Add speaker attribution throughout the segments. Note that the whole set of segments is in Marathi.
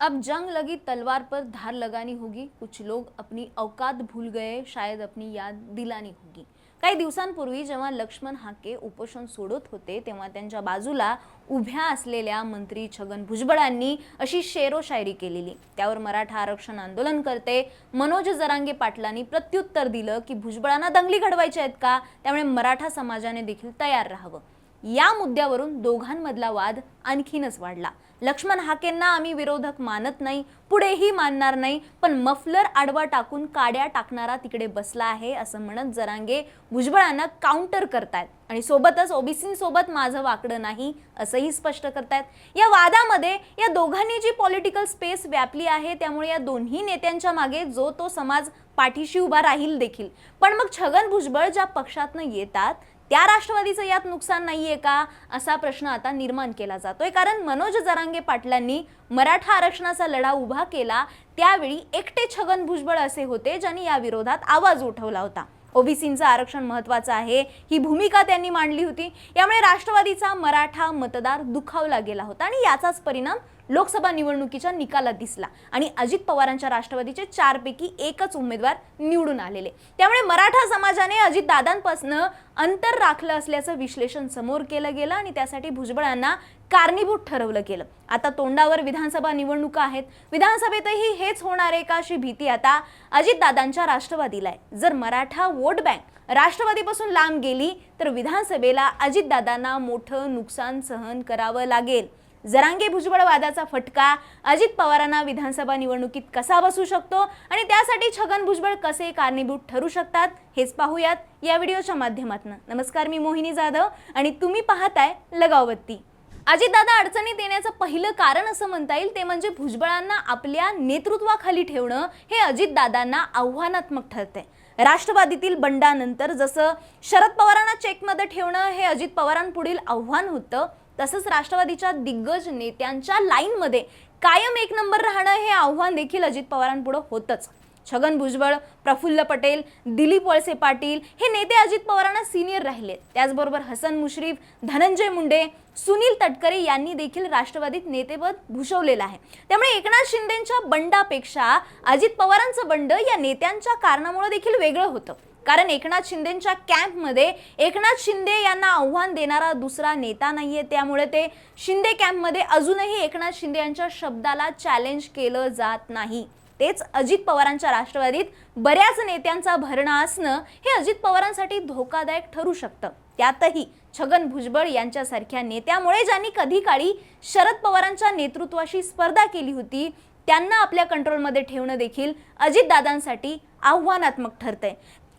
Speaker 1: अब जंग लगी तलवार पर धार लगानी होगी। कुछ लोग अपनी अवकात भूल गए शायद अपनी याद दिलानी होगी। काही दिवसांपूर्वी जेव्हा लक्ष्मण हाके उपोषण सोडत होते तेव्हा त्यांच्या बाजूला उभ्या असलेल्या मंत्री छगन भुजबळांनी अशी शेरो शायरी केलेली. त्यावर मराठा आरक्षण आंदोलन करते. मनोज जरांगे पाटलांनी प्रत्युत्तर दिलं की भुजबळांना दंगली घडवायच्या आहेत का? त्यामुळे मराठा समाजाने देखील तयार राहावं. या मुद्द्यावरून दोघांमधला वाद आणखीनच वाढला. लक्ष्मण हाकेंना आम्ही विरोधक मानत नाही पुढेही मानणार नाही पण मफलर आडवा टाकून काड्या टाकणारा तिकडे बसला आहे असं म्हणत जरांगे भुजबळांना काउंटर करतायत. आणि सोबतच ओबीसींसोबत माझं वाकडं नाही असंही स्पष्ट करतायत. या वादामध्ये या दोघांनी जी पॉलिटिकल स्पेस व्यापली आहे त्यामुळे या दोन्ही नेत्यांच्या मागे जो तो समाज पाठीशी उभा राहील देखील. पण मग छगन भुजबळ ज्या पक्षातनं येतात त्या राष्ट्रवादीचं यात नुकसान नाही आहे का असा प्रश्न आता निर्माण केला जातोय. कारण मनोज जरांगे पाटलांनी मराठा आरक्षणाचा लढा उभा केला त्यावेळी एकटे छगन भुजबळ असे होते ज्यांनी या विरोधात आवाज उठवला होता. ओबीसींचं आरक्षण महत्वाचं आहे ही भूमिका त्यांनी मांडली होती. यामुळे राष्ट्रवादीचा मराठा मतदार दुखावला गेला होता आणि याचाच परिणाम लोकसभा निवडणुकीच्या निकालात दिसला. आणि अजित पवारांच्या राष्ट्रवादीचे चारपैकी एकच उमेदवार निवडून आलेले. त्यामुळे मराठा समाजाने अजितदादांपासनं अंतर राखलं असल्याचं विश्लेषण समोर केलं गेलं आणि त्यासाठी भुजबळांना कारणीभूत ठरवलं गेलं. आता तोंडावर विधानसभा निवडणुका आहेत. विधानसभेतही हेच होणार आहे का अशी भीती आता अजितदादांच्या राष्ट्रवादीला आहे. जर मराठा वोट बँक राष्ट्रवादीपासून लांब गेली तर विधानसभेला अजितदादांना मोठं नुकसान सहन करावं लागेल. जरांगे भुजबळ वादाचा फटका अजित पवारांना विधानसभा निवडणुकीत कसा बसू शकतो आणि त्यासाठी छगन भुजबळ कसे कारणीभूत ठरू शकतात हेच पाहूयात या व्हिडिओच्या माध्यमातून. नमस्कार मी मोहिनी जाधव आणि तुम्ही पाहताय लगावबत्ती. अजितदादा अडचणीत येण्याचं पहिलं कारण असं म्हणता येईल ते म्हणजे भुजबळांना आपल्या नेतृत्वाखाली ठेवणं हे अजितदादांना आव्हानात्मक ठरतंय. राष्ट्रवादीतील बंडानंतर जसं शरद पवारांना चेकमध्ये ठेवणं हे अजित पवारांपुढील आव्हान होतं तसंच राष्ट्रवादीच्या दिग्गज नेत्यांच्या लाईनमध्ये कायम एक नंबर राहणं हे आव्हान देखील अजित पवारांपुढं होतंच. छगन भुजबळ प्रफुल्ल पटेल दिलीप वळसे पाटील हे नेते अजित पवारांना सिनियर राहिले त्याचबरोबर हसन मुश्रीफ धनंजय मुंडे सुनील तटकरे यांनी देखील राष्ट्रवादीत नेतेपद भूषवलेलं आहे. त्यामुळे एकनाथ शिंदेच्या बंडापेक्षा अजित पवारांचं बंड या नेत्यांच्या कारणामुळे देखील वेगळं होतं. कारण एकनाथ शिंदेच्या कॅम्पमध्ये एकनाथ शिंदे यांना आव्हान देणारा दुसरा नेता नाहीये. त्यामुळे ते शिंदे कॅम्पमध्ये अजूनही एकनाथ शिंदे यांच्या शब्दाला चॅलेंज केलं जात नाही. तेच अजित पवारांच्या राष्ट्रवादीत बऱ्याच नेत्यांचा भरणा असणं हे अजित पवारांसाठी धोकादायक ठरू शकतं. त्यातही छगन भुजबळ यांच्यासारख्या नेत्यामुळे ज्यांनी कधी काळी शरद पवारांच्या नेतृत्वाशी स्पर्धा केली होती त्यांना आपल्या कंट्रोलमध्ये ठेवणं देखील अजितदादांसाठी आव्हानात्मक ठरतंय.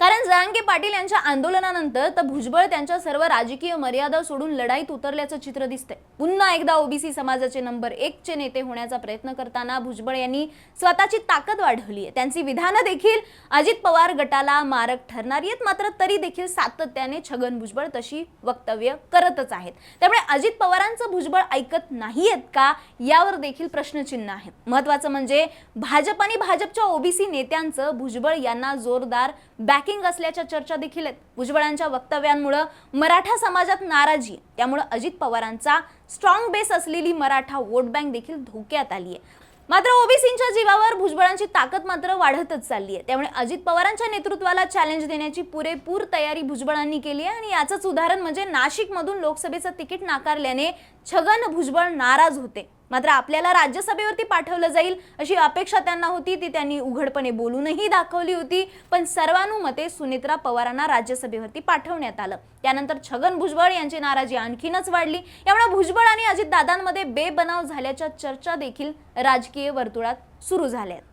Speaker 1: कारण जरांगे पाटील यांच्या आंदोलनानंतर तर भुजबळ त्यांच्या सर्व राजकीय मर्यादा सोडून लढाईत उतरल्याचं चित्र दिसतंय. पुन्हा एकदा ओबीसी समाजाचे नंबर एक चे नेते होण्याचा प्रयत्न करताना भुजबळ यांनी स्वतःची ताकद वाढवली आहे. त्यांची विधानं देखील अजित पवार गटाला मारक ठरणारी आहेत. मात्र तरी देखील सातत्याने छगन भुजबळ तशी वक्तव्य करतच आहेत. त्यामुळे अजित पवारांचं भुजबळ ऐकत नाहीयेत का? यावर देखील प्रश्नचिन्ह आहे महत्वाचं म्हणजे भाजप आणि भाजपच्या ओबीसी नेत्यांचं भुजबळ यांना जोरदार बॅक बॅकिंग असल्याच्या चर्चा देखील आहेत. भुजबळांच्या वक्तव्यांमुळं मराठा समाजात नाराजी त्यामुळे त्यामुळं अजित पवारांचा स्ट्रॉंग बेस असलेली मराठा वोट बँक देखील धोक्यात आली आहे मात्र ओबीसींच्या जीवावर भुजबळांची ताकद मात्र वाढतच चालली आहे त्यामुळे अजित पवारांच्या नेतृत्वाला चॅलेंज देण्याची पुरेपूर तयारी भुजबळांनी केली आहे आणि याचंच उदाहरण म्हणजे नाशिकमधून लोकसभेचं तिकीट नाकारल्याने छगन भुजबळ नाराज होते. मात्र आपल्याला राज्यसभेवरती पाठवलं जाईल अशी अपेक्षा त्यांना होती. ती त्यांनी उघडपणे बोलूनही दाखवली होती. पण सर्वानुमते सुनेत्रा पवारांना राज्यसभेवरती पाठवण्यात आलं. त्यानंतर छगन भुजबळ यांची नाराजी आणखीनच वाढली. यामुळे भुजबळ आणि अजितदादांमध्ये बेबनाव झाल्याच्या चर्चा देखील राजकीय वर्तुळात सुरू झाल्या आहेत.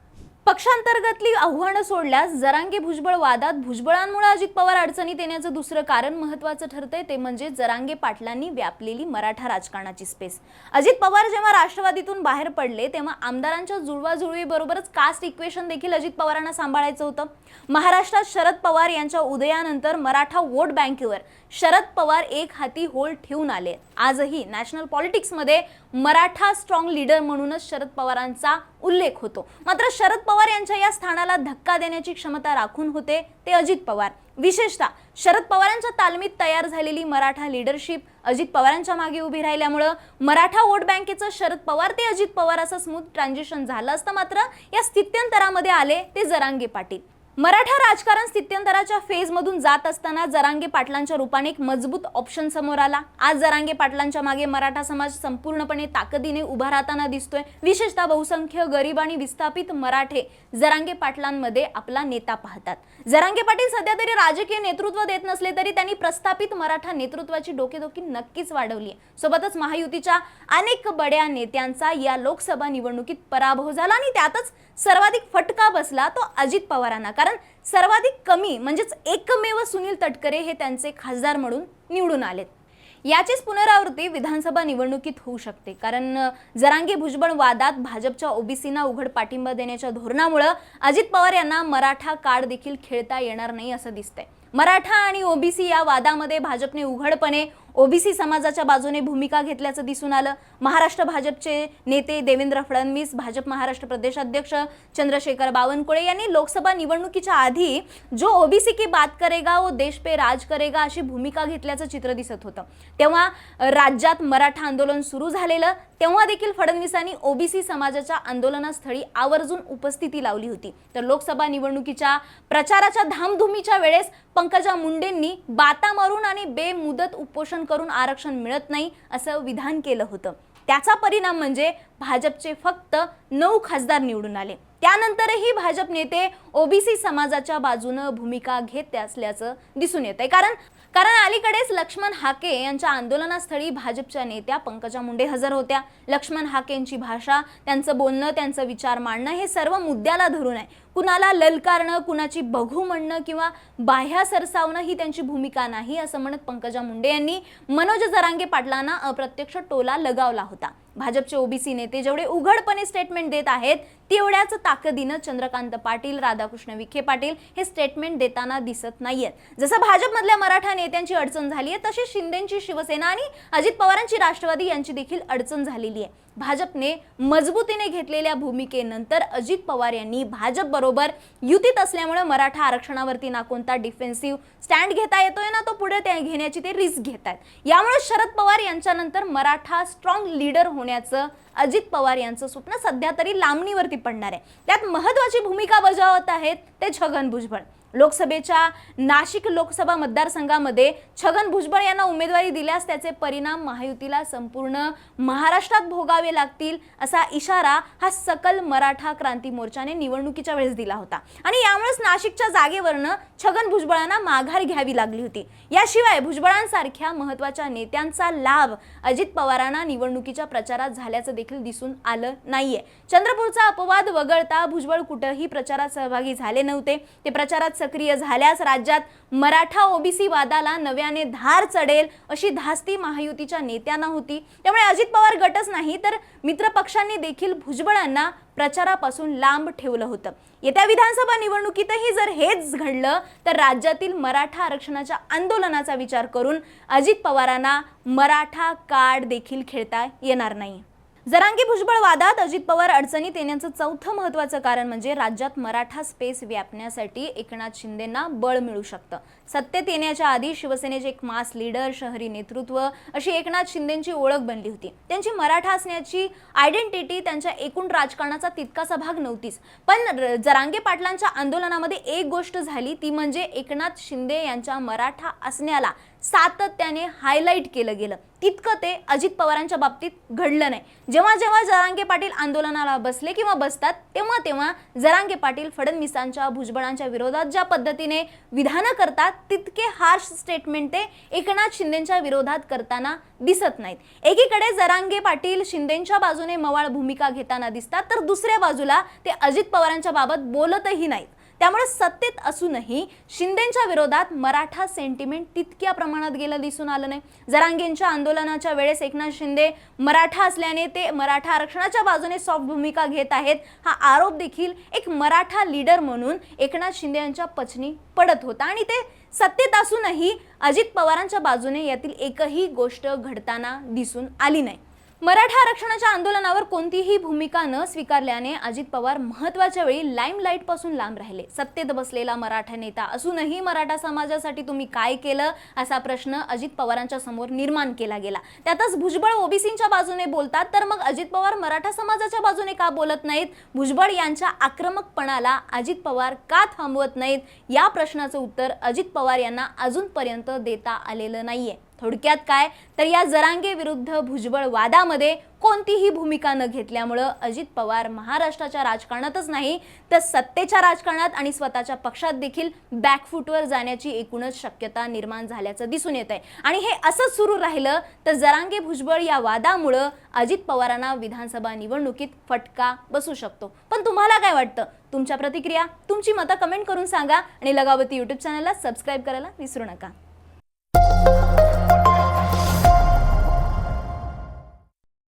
Speaker 1: पक्षांतर्गतली आव्हानं सोडल्यास जरांगे भुजबळ वादात भुजबळांमुळे अजित पवार अडचणीत येण्याचं दुसरं कारण महत्वाचं ठरतंय ते म्हणजे जरांगे पाटलांनी व्यापलेली मराठा राजकारणाची स्पेस अजित पवार जेव्हा राष्ट्रवादीतून बाहेर पडले तेव्हा आमदारांच्या जुळवाजुळवीबरोबरच कास्ट इक्वेशन देखील अजित पवारांना सांभाळायचं होतं. महाराष्ट्रात शरद पवार यांच्या उदयानंतर मराठा वोट बँकेवर शरद पवार एक हाती होल ठेवून आले. आजही नॅशनल पॉलिटिक्समध्ये मराठा स्ट्रॉंग लीडर म्हणूनच शरद पवारांचा उल्लेख होतो. मात्र शरद पवार यांच्या या स्थानाला धक्का देण्याची क्षमता राखून होते ते अजित पवार. विशेषतः शरद पवारांच्या तालमीत तयार झालेली मराठा लीडरशिप अजित पवारांच्या मागे उभी राहिल्यामुळं मराठा वोट बँकेचं शरद पवार ते अजित पवार असं स्मूथ ट्रान्झिशन झालं असतं मात्र या स्थित्यंतरामध्ये आले ते जरांगे पाटील. मराठा राजकारण स्थित्यंतराच्या फेजमधून जात असताना जरांगे पाटलांच्या रूपाने एक मजबूत ऑप्शन समोर आला. आज जरांगे पाटलांच्या मागे मराठा समाज संपूर्णपणे ताकदीने उभा राहताना दिसतोय. विशेषतः बहुसंख्य गरीब आणि विस्थापित मराठे जरांगे पाटलांमध्ये आपला नेता पाहतात. जरांगे पाटील सध्या तरी राजकीय नेतृत्व देत नसले तरी त्यांनी प्रस्थापित मराठा नेतृत्वाची डोकेदोकी नक्कीच वाढवली आहे. सोबतच महायुतीच्या अनेक बड्या नेत्यांचा या लोकसभा निवडणुकीत पराभव झाला आणि त्यातच सर्वाधिक फटका बसला तो अजित पवारांना. कारण सर्वाधिक कमी म्हणजेच एकमेव सुनील तटकरे हे त्यांचे खासदार म्हणून निवडून आलेत. याचीच पुनरावृत्ती विधानसभा निवडणुकीत होऊ शकते. कारण जरांगी भुजबळ वादात भाजपच्या ओबीसीना उघड पाठिंबा देण्याच्या धोरणामुळं अजित पवार यांना मराठा कार्ड देखील खेळता येणार नाही असं दिसतंय. मराठा आणि ओबीसी या वादामध्ये भाजपने उघडपणे ओबीसी समाजाच्या बाजूने भूमिका घेतल्याचं दिसून आलं. महाराष्ट्र भाजपचे नेते देवेंद्र फडणवीस भाजप महाराष्ट्र प्रदेशाध्यक्ष चंद्रशेखर बावनकुळे यांनी लोकसभा निवडणुकीच्या आधी जो ओबीसी की बात करेगा वो देश पे राज करेगा अशी भूमिका घेतल्याचं चित्र दिसत होतं. तेव्हा राज्यात मराठा आंदोलन सुरू झालेलं तेव्हा देखील फडणवीसांनी ओबीसी समाजाच्या आंदोलनास्थळी आवर्जून उपस्थिती लावली होती. तर लोकसभा निवडणुकीच्या प्रचाराच्या धामधुमीच्या वेळेस पंकजा मुंडेंनी बाता मारून आणि बेमुदत उपोषण करून आरक्षण मिळत नाही असं विधान केलं होतं. त्याचा परिणाम म्हणजे भाजपचे फक्त नऊ खासदार निवडून आले. त्यानंतरही भाजप नेते ओबीसी समाजाच्या बाजूनं भूमिका घेत असल्याचं दिसून येत आहे कारण कारण अलीकडेच लक्ष्मण हाके यांच्या आंदोलनास्थळी भाजपच्या नेत्या पंकजा मुंडे हजर होत्या. लक्ष्मण हाकेंची भाषा त्यांचं बोलणं त्यांचं विचार मांडणं हे सर्व मुद्द्याला धरून आहे. कुणाला ललकारणं कुणाची बघू म्हणणं किंवा बाह्या सरसावणं ही त्यांची भूमिका नाही असं म्हणत पंकजा मुंडे यांनी मनोज जरांगे पाटलांना अप्रत्यक्ष टोला लगावला होता. भाजपचे ओबीसी नेते जेवढे उघडपणे स्टेटमेंट देत आहेत तेवढ्याच ताकदीनं चंद्रकांत पाटील राधाकृष्ण विखे पाटील हे स्टेटमेंट देताना दिसत नाहीयेत. जसं भाजपमधल्या मराठा नेत्यांची अडचण झाली आहे तशी शिंदेची शिवसेना आणि अजित पवारांची राष्ट्रवादी यांची देखील अडचण झालेली आहे. भाजपने मजबूतीने घेतलेल्या भूमिकेनंतर अजित पवार यांनी भाजप बरोबर युतीत असल्यामुळे मराठा आरक्षणावरती ना कोणता डिफेन्सिव्ह स्टँड घेता येतोय ना तो पुढे त्या घेण्याची ते रिस्क घेत आहेत यामुळे शरद पवार यांच्यानंतर मराठा स्ट्रॉंग लीडर होण्याचं अजित पवार यांचं स्वप्न सध्या तरी लांबणीवरती पडणार आहे. त्यात महत्वाची भूमिका बजावत आहेत ते छगन भुजबळ. लोकसभेच्या नाशिक लोकसभा मतदारसंघामध्ये छगन भुजबळ यांना उमेदवारी दिल्यास त्याचे परिणाम महायुतीला संपूर्ण महाराष्ट्रात भोगावे लागतील असा इशारा हा सकल मराठा क्रांती मोर्चाने निवडणुकीच्या वेळेस दिला होता. आणि यामुळेच नाशिकच्या जागेवरनं छगन भुजबळांना माघार घ्यावी लागली होती. याशिवाय भुजबळांसारख्या महत्त्वाच्या नेत्यांचा लाभ अजित पवारांना निवडणुकीच्या प्रचारात झाल्याचं देखील दिसून आलं नाहीये. चंद्रपूरचा अपवाद वगळता भुजबळ कुठंही प्रचारात सहभागी झाले नव्हते. ते प्रचारात सक्रिय झाल्यास राज्यात मराठा ओबीसी वादाला नव्याने धार चढेल अशी धास्ती महायुतीच्या नेत्यांना होती. त्यामुळे अजित पवार गटच नाही तर मित्रपक्षांनी देखील भुजबळांना प्रचारापासून लांब ठेवलं होतं. येत्या विधानसभा निवडणुकीतही जर हेच घडलं तर राज्यातील मराठा आरक्षणाच्या आंदोलनाचा विचार करून अजित पवारांना मराठा कार्ड देखील खेळता येणार नाही. जरांगी भुजबळ वादात अजित पवार अडचणीत येण्याचं चौथं महत्वाचं कारण म्हणजे राज्यात मराठा स्पेस व्यापण्यासाठी एकनाथ शिंदेंना बळ मिळू शकतं. सत्तेत येण्याच्या आधी शिवसेनेचे एक मास लीडर शहरी नेतृत्व अशी एकनाथ शिंदेची ओळख बनली होती. त्यांची मराठा असण्याची आयडेंटिटी त्यांच्या एकूण राजकारणाचा तितकासा भाग नव्हतीच. पण र- जरांगे पाटलांच्या आंदोलनामध्ये एक गोष्ट झाली ती म्हणजे एकनाथ शिंदे यांच्या मराठा असण्याला सातत्याने हायलाईट केलं गेलं. तितकं ते अजित पवारांच्या बाबतीत घडलं नाही. जेव्हा जेव्हा जरांगे पाटील आंदोलनाला बसले किंवा बसतात तेव्हा तेव्हा जरांगे पाटील फडणवीसांच्या भुजबळांच्या विरोधात ज्या पद्धतीने विधानं करतात तितके हार्श स्टेटमेंट ते एकनाथ शिंदेच्या विरोधात करताना दिसत नाहीत. एकीकडे जरांगे पाटील शिंदेच्या बाजूने मवाळ भूमिका घेताना दिसतात तर दुसऱ्या बाजूला ते अजित पवारांच्या बाबत बोलतही नाहीत. त्यामुळे सत्तेत असूनही शिंदेच्या विरोधात मराठा सेंटिमेंट तितक्या प्रमाणात गेलं दिसून आलं नाही. जरांगेंच्या आंदोलनाच्या वेळेस एकनाथ शिंदे मराठा असल्याने ते मराठा आरक्षणाच्या बाजूने सॉफ्ट भूमिका घेत आहेत. हा आरोप देखील एक मराठा लीडर म्हणून एकनाथ शिंदे यांच्या पचनी पडत होता आणि ते सत्तेत असूनही अजित पवारांच्या बाजूने यातील एकही गोष्ट घडताना दिसून आली नाही. मराठा आरक्षणाच्या आंदोलनावर कोणतीही भूमिका न स्वीकारल्याने अजित पवार महत्त्वाच्या वेळी लाईमलाईटपासून लांब राहिले. सत्तेत बसलेला मराठा नेता असूनही मराठा समाजासाठी तुम्ही काय केलं? असा प्रश्न अजित पवारांच्या समोर निर्माण केला गेला. त्यातच भुजबळ ओबीसींच्या बाजूने बोलतात तर मग अजित पवार मराठा समाजाच्या बाजूने का बोलत नाहीत? भुजबळ यांच्या आक्रमकपणाला अजित पवार का थांबवत नाहीत? या प्रश्नाचं उत्तर अजित पवार यांना अजूनपर्यंत देता आलेलं नाहीये. थोडक्यात काय? तर या जरांगे विरुद्ध भुजबळ वादामध्ये कोणतीही भूमिका न घेतल्यामुळं अजित पवार महाराष्ट्राच्या राजकारणातच नाही तर सत्तेच्या राजकारणात आणि स्वतःच्या पक्षात देखील बॅकफूटवर जाण्याची एकूणच शक्यता निर्माण झाल्याचं दिसून येत आहे आणि हे असंच सुरू राहिलं तर जरांगे भुजबळ या वादामुळं अजित पवारांना विधानसभा निवडणुकीत फटका बसू शकतो. पण तुम्हाला काय वाटतं? तुमच्या प्रतिक्रिया तुमची मतं कमेंट करून सांगा आणि लगावती यूट्यूब चॅनलला सबस्क्राईब करायला विसरू नका.